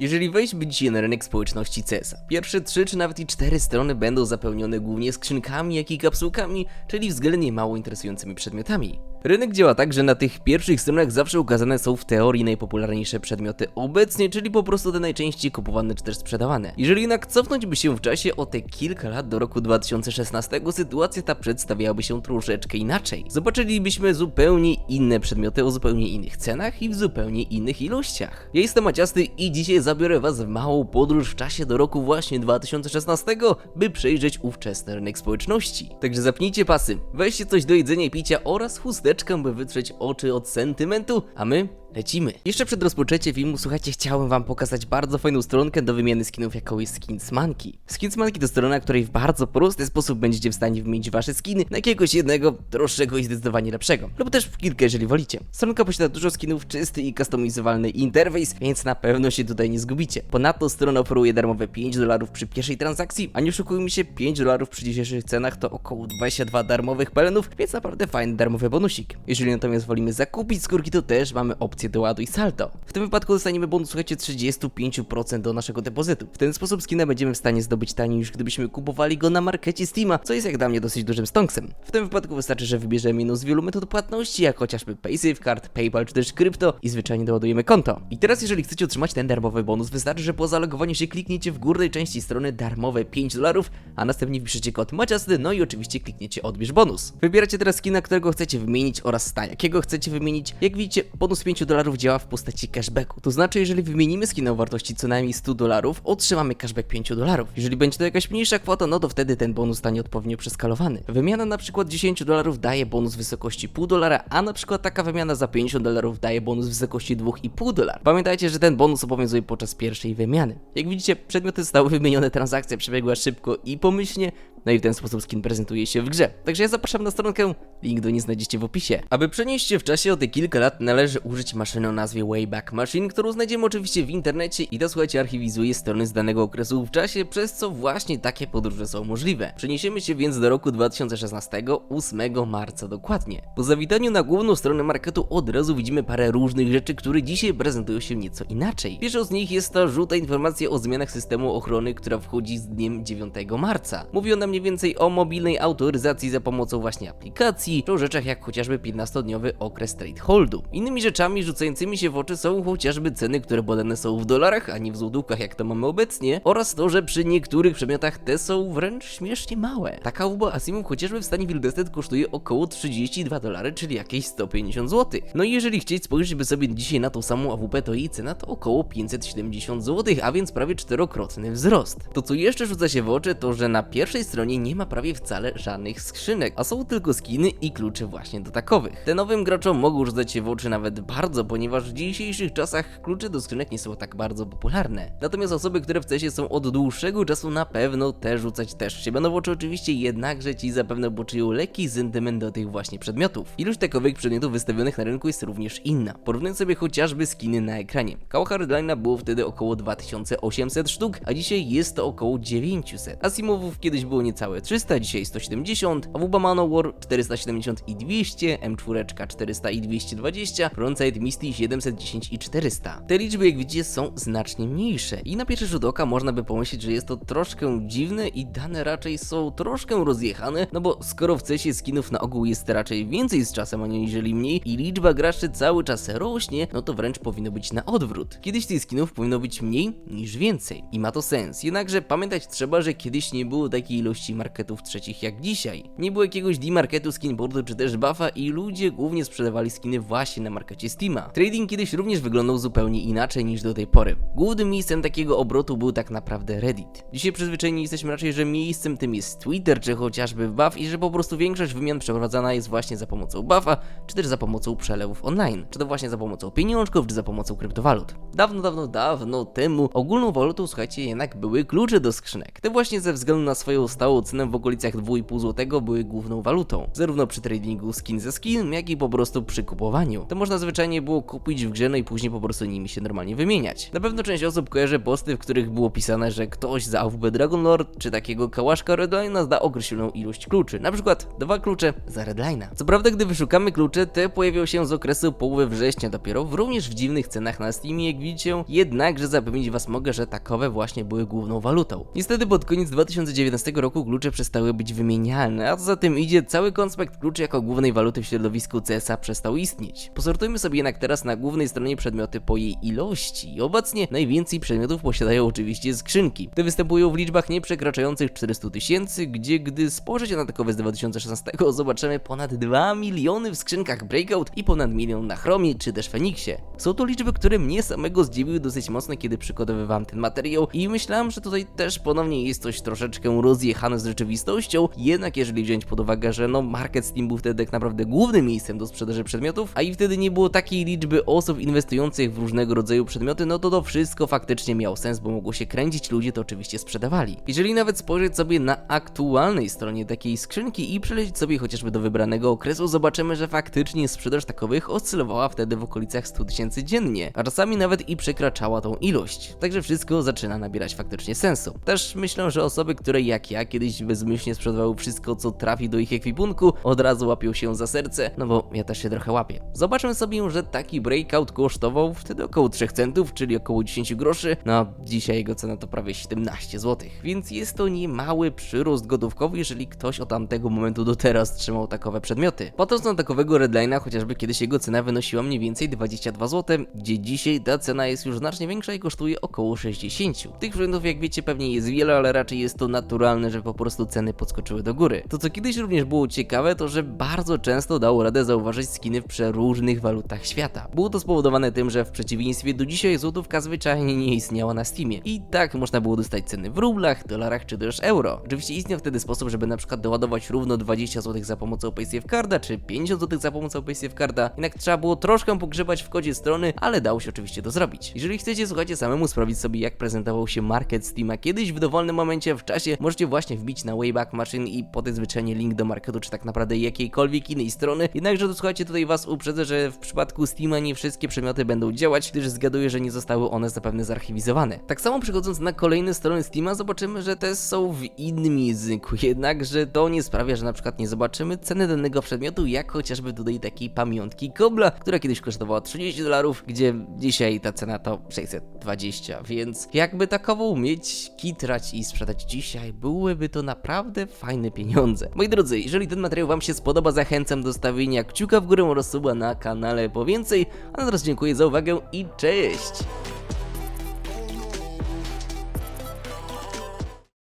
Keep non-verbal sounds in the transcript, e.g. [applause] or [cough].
Jeżeli wejść dzisiaj na rynek społeczności CESA, pierwsze 3 czy nawet i 4 strony będą zapełnione głównie skrzynkami, jak i kapsułkami, czyli względnie mało interesującymi przedmiotami. Rynek działa tak, że na tych pierwszych stronach zawsze ukazane są w teorii najpopularniejsze przedmioty obecnie, czyli po prostu te najczęściej kupowane czy też sprzedawane. Jeżeli jednak cofnąć by się w czasie o te kilka lat do roku 2016, sytuacja ta przedstawiałaby się troszeczkę inaczej. Zobaczylibyśmy zupełnie inne przedmioty o zupełnie innych cenach i w zupełnie innych ilościach. Ja jestem Maciasty i dzisiaj zabiorę was w małą podróż w czasie do roku właśnie 2016, by przejrzeć ówczesny rynek społeczności. Także zapnijcie pasy, weźcie coś do jedzenia i picia oraz chusteczkę, by wytrzeć oczy od sentymentu, a my lecimy. Jeszcze przed rozpoczęciem filmu, słuchajcie, chciałem wam pokazać bardzo fajną stronkę do wymiany skinów, jaką jest Skinsmanki. Skinsmanki to strona, której w bardzo prosty sposób będziecie w stanie wymienić wasze skiny na jakiegoś jednego, droższego i zdecydowanie lepszego. Lub też w kilka, jeżeli wolicie. Stronka posiada dużo skinów, czysty i customizowalny interfejs, więc na pewno się tutaj nie zgubicie. Ponadto strona oferuje darmowe 5 dolarów przy pierwszej transakcji, a nie oszukujmy się, 5 dolarów przy dzisiejszych cenach to około 22 darmowych pelenów, więc naprawdę fajny darmowy bonusik. Jeżeli natomiast wolimy zakupić skórki, to też mamy opcję doładu i saldo. W tym wypadku dostaniemy bonus, słuchajcie, 35% do naszego depozytu. W ten sposób skina będziemy w stanie zdobyć taniej niż gdybyśmy kupowali go na markecie Steama, co jest jak dla mnie dosyć dużym stonksem. W tym wypadku wystarczy, że wybierzemy jedną z wielu metod płatności, jak chociażby PaySafeCard, PayPal czy też krypto i zwyczajnie doładujemy konto. I teraz jeżeli chcecie otrzymać ten darmowy bonus, wystarczy, że po zalogowaniu się klikniecie w górnej części strony darmowe 5 dolarów, a następnie wpiszecie kod maciasty, no i oczywiście klikniecie odbierz bonus. Wybieracie teraz skina, którego chcecie wymienić oraz stan, jakiego chcecie wymienić. Jak widzicie, bonus 5 dolarów działa w postaci cashbacku. To znaczy, jeżeli wymienimy skina o wartości co najmniej 100 dolarów, otrzymamy cashback 5 dolarów. Jeżeli będzie to jakaś mniejsza kwota, no to wtedy ten bonus stanie odpowiednio przeskalowany. Wymiana na przykład 10 dolarów daje bonus w wysokości 0,5 dolara, a na przykład taka wymiana za 50 dolarów daje bonus w wysokości 2,5 dolara. Pamiętajcie, że ten bonus obowiązuje podczas pierwszej wymiany. Jak widzicie, przedmioty zostały wymienione, transakcja przebiegła szybko i pomyślnie, no i w ten sposób skin prezentuje się w grze. Także ja zapraszam na stronkę, link do niej znajdziecie w opisie. Aby przenieść się w czasie o te kilka lat, należy użyć maszyny o nazwie Wayback Machine, którą znajdziemy oczywiście w internecie i ta słuchajcie archiwizuje strony z danego okresu w czasie, przez co właśnie takie podróże są możliwe. Przeniesiemy się więc do roku 2016, 8 marca dokładnie. Po zawitaniu na główną stronę marketu od razu widzimy parę różnych rzeczy, które dzisiaj prezentują się nieco inaczej. Pierwszą z nich jest ta żółta informacja o zmianach systemu ochrony, która wchodzi z dniem 9 marca. Mówi ona mniej więcej o mobilnej autoryzacji za pomocą właśnie aplikacji, czy o rzeczach jak chociażby 15-dniowy okres trade holdu. Innymi rzeczami rzucającymi się w oczy są chociażby ceny, które podane są w dolarach, a nie w złotówkach jak to mamy obecnie, oraz to, że przy niektórych przedmiotach te są wręcz śmiesznie małe. Taka łba Asimov chociażby w stanie Wildested kosztuje około 32 dolary, czyli jakieś 150 zł. No i jeżeli chcieć spojrzeć by sobie dzisiaj na tą samą AWP, to jej cena to około 570 zł, a więc prawie czterokrotny wzrost. To co jeszcze rzuca się w oczy, to że na pierwszej stronie nie ma prawie wcale żadnych skrzynek, a są tylko skiny i klucze właśnie do takowych. Te nowym graczom mogą rzucać się w oczy nawet bardzo, ponieważ w dzisiejszych czasach klucze do skrzynek nie są tak bardzo popularne. Natomiast osoby, które w CESie są od dłuższego czasu na pewno te rzucać też się będą w oczy oczywiście, jednakże ci zapewne poczują lekki sentyment do tych właśnie przedmiotów. Ilość takowych przedmiotów wystawionych na rynku jest również inna. Porównując sobie chociażby skiny na ekranie. Koło Hardline'a było wtedy około 2800 sztuk, a dzisiaj jest to około 900. Asimowów kiedyś było niecałe 300, dzisiaj 170, a WBA Manowar 470 i 200, M4 400 i 220, Frontside Misty 710 i 400. Te liczby jak widzicie są znacznie mniejsze i na pierwszy rzut oka można by pomyśleć, że jest to troszkę dziwne i dane raczej są troszkę rozjechane, no bo skoro w CESie skinów na ogół jest raczej więcej z czasem aniżeli mniej i liczba graczy cały czas rośnie, no to wręcz powinno być na odwrót. Kiedyś tych skinów powinno być mniej niż więcej i ma to sens, jednakże pamiętać trzeba, że kiedyś nie było takiej ilości marketów trzecich jak dzisiaj. Nie było jakiegoś D-marketu skinboardu czy też buffa i ludzie głównie sprzedawali skiny właśnie na markecie Steama. Trading kiedyś również wyglądał zupełnie inaczej niż do tej pory. Głównym miejscem takiego obrotu był tak naprawdę Reddit. Dzisiaj przyzwyczajeni jesteśmy raczej, że miejscem tym jest Twitter czy chociażby buff i że po prostu większość wymian przeprowadzana jest właśnie za pomocą buffa, czy też za pomocą przelewów online, czy to właśnie za pomocą pieniążków, czy za pomocą kryptowalut. Dawno, dawno, dawno temu ogólną walutą, słuchajcie, jednak były klucze do skrzynek. Te właśnie ze względu na swoją stałą stało cenę w okolicach 2,5 zł były główną walutą. Zarówno przy tradingu skin ze skin, jak i po prostu przy kupowaniu. To można zwyczajnie było kupić w grze, no i później po prostu nimi się normalnie wymieniać. Na pewno część osób kojarzy posty, w których było pisane, że ktoś za AWP Dragon Lord czy takiego kałaszka Redline'a zda określoną ilość kluczy. Na przykład dwa klucze za Redline'a. Co prawda, gdy wyszukamy klucze, te pojawią się z okresu połowy września dopiero, również w dziwnych cenach na Steamie, jak widzicie, jednakże zapewnić was mogę, że takowe właśnie były główną walutą. Niestety pod koniec 2019 roku klucze przestały być wymienialne, a co za tym idzie, cały konspekt kluczy jako głównej waluty w środowisku CSA przestał istnieć. Posortujmy sobie jednak teraz na głównej stronie przedmioty po jej ilości. Obecnie najwięcej przedmiotów posiadają oczywiście skrzynki. Te występują w liczbach nie przekraczających 400 tysięcy, gdzie gdy spojrzycie na takowe z 2016 zobaczymy ponad 2 miliony w skrzynkach Breakout i ponad milion na Chromie czy też Feniksie. Są to liczby, które mnie samego zdziwiły dosyć mocno, kiedy przygotowywałem ten materiał i myślałem, że tutaj też ponownie jest coś troszeczkę rozjechane z rzeczywistością, jednak jeżeli wziąć pod uwagę, że no market Steam był wtedy tak naprawdę głównym miejscem do sprzedaży przedmiotów, a i wtedy nie było takiej liczby osób inwestujących w różnego rodzaju przedmioty, no to to wszystko faktycznie miało sens, bo mogło się kręcić, ludzie to oczywiście sprzedawali. Jeżeli nawet spojrzeć sobie na aktualnej stronie takiej skrzynki i przelecieć sobie chociażby do wybranego okresu, zobaczymy, że faktycznie sprzedaż takowych oscylowała wtedy w okolicach 100 tysięcy dziennie, a czasami nawet i przekraczała tą ilość. Także wszystko zaczyna nabierać faktycznie sensu. Też myślę, że osoby, które jak ja kiedyś bezmyślnie sprzedawały wszystko, co trafi do ich ekwipunku, od razu łapią się za serce, no bo ja też się trochę łapię. Zobaczmy sobie, że taki breakout kosztował wtedy około 3 centów, czyli około 10 groszy, no dzisiaj jego cena to prawie 17 zł, więc jest to niemały przyrost gotówkowy, jeżeli ktoś od tamtego momentu do teraz trzymał takowe przedmioty. Patrząc na takowego redline'a, chociażby kiedyś jego cena wynosiła mniej więcej 22 zł, gdzie dzisiaj ta cena jest już znacznie większa i kosztuje około 60. Tych przedmiotów jak wiecie pewnie jest wiele, ale raczej jest to naturalne, że po prostu ceny podskoczyły do góry. To co kiedyś również było ciekawe, to że bardzo często dało radę zauważyć skiny w przeróżnych walutach świata. Było to spowodowane tym, że w przeciwieństwie do dzisiaj złotówka zwyczajnie nie istniała na Steamie. I tak można było dostać ceny w rublach, dolarach czy też euro. Oczywiście istniał wtedy sposób, żeby na przykład doładować równo 20 zł za pomocą PaySafeCarda czy 50 zł za pomocą PaySafeCarda. Jednak trzeba było troszkę pogrzebać w kodzie strony, ale dało się oczywiście to zrobić. Jeżeli chcecie, słuchajcie, samemu sprawdzić sobie jak prezentował się market Steama kiedyś w dowolnym momencie w czasie, możecie właśnie wbić na Wayback Machine i podać zwyczajnie link do marketu, czy tak naprawdę jakiejkolwiek innej strony. Jednakże to słuchajcie, tutaj was uprzedzę, że w przypadku Steama nie wszystkie przedmioty będą działać, gdyż zgaduję, że nie zostały one zapewne zarchiwizowane. Tak samo przechodząc na kolejne strony Steama, zobaczymy, że te są w innym języku, [laughs] jednakże to nie sprawia, że na przykład nie zobaczymy ceny danego przedmiotu, jak chociażby tutaj takiej pamiątki Kobla, która kiedyś kosztowała 30 dolarów, gdzie dzisiaj ta cena to 620, więc jakby takową mieć, kitrać i sprzedać dzisiaj, byłyby to naprawdę fajne pieniądze. Moi drodzy, jeżeli ten materiał wam się spodoba, zachęcam do stawienia kciuka w górę oraz suba na kanale po więcej, a teraz dziękuję za uwagę i cześć!